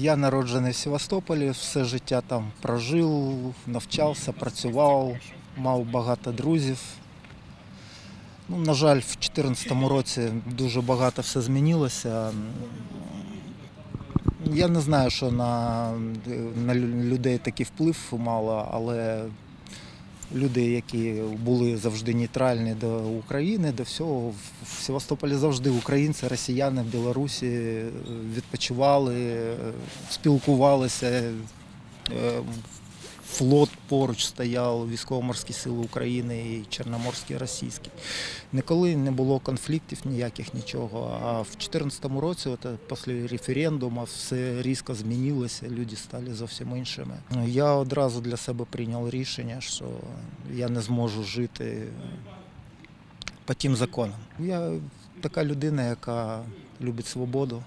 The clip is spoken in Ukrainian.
Я народжений в Севастополі, все життя там прожив, навчався, працював, мав багато друзів. Ну, на жаль, в 2014 році дуже багато все змінилося. Я не знаю, що на, на людей такий вплив мало, але люди, які були завжди нейтральні до України, до всього, в- Севастополі завжди українці, росіяни Білорусі е, відпочивали, е, спілкувалися. Флот поруч стояв, військово-морські сили України і Чорноморські російські. Ніколи не було конфліктів ніяких нічого. А в 2014 році, от, е, після референдуму, все різко змінилося, люди стали зовсім іншими. Я одразу для себе прийняв рішення, що я не зможу жити по тим законам. Я така людина, яка любить свободу,